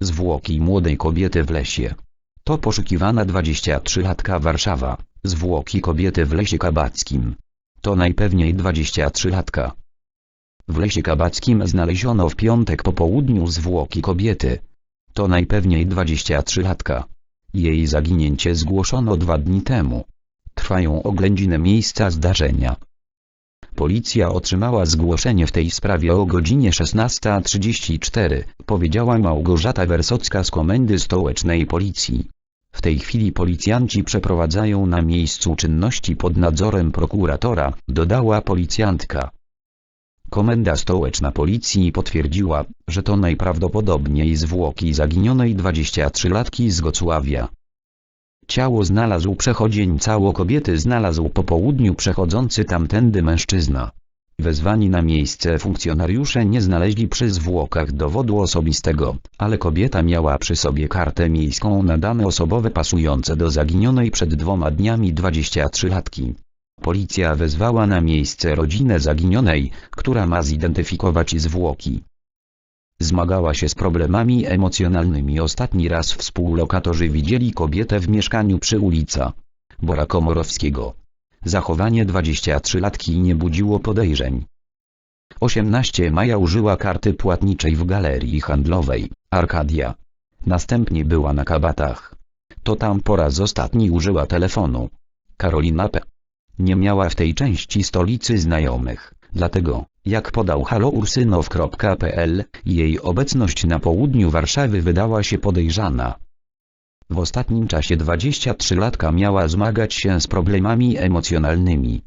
Zwłoki młodej kobiety w lesie. To poszukiwana 23-latka Warszawa. Zwłoki kobiety w lesie kabackim. To najpewniej 23-latka. W lesie kabackim znaleziono w piątek po południu zwłoki kobiety. To najpewniej 23-latka. Jej zaginięcie zgłoszono dwa dni temu. Trwają oględziny miejsca zdarzenia. Policja otrzymała zgłoszenie w tej sprawie o godzinie 16.34, powiedziała Małgorzata Wersocka z Komendy Stołecznej Policji. W tej chwili policjanci przeprowadzają na miejscu czynności pod nadzorem prokuratora, dodała policjantka. Komenda Stołeczna Policji potwierdziła, że to najprawdopodobniej zwłoki zaginionej 23-latki z Gocławia. Ciało znalazł przechodzień cało kobiety znalazł po południu przechodzący tamtędy mężczyzna. Wezwani na miejsce funkcjonariusze nie znaleźli przy zwłokach dowodu osobistego, ale kobieta miała przy sobie kartę miejską na dane osobowe pasujące do zaginionej przed dwoma dniami 23-latki. Policja wezwała na miejsce rodzinę zaginionej, która ma zidentyfikować zwłoki. Zmagała się z problemami emocjonalnymi. Ostatni raz współlokatorzy widzieli kobietę w mieszkaniu przy ulica Bora Komorowskiego. Zachowanie 23-latki nie budziło podejrzeń. 18 maja użyła karty płatniczej w galerii handlowej Arkadia. Następnie była na kabatach. To tam po raz ostatni użyła telefonu. Karolina P. Nie miała w tej części stolicy znajomych, dlatego, jak podał haloursynow.pl, jej obecność na południu Warszawy wydała się podejrzana. W ostatnim czasie 23-latka miała zmagać się z problemami emocjonalnymi.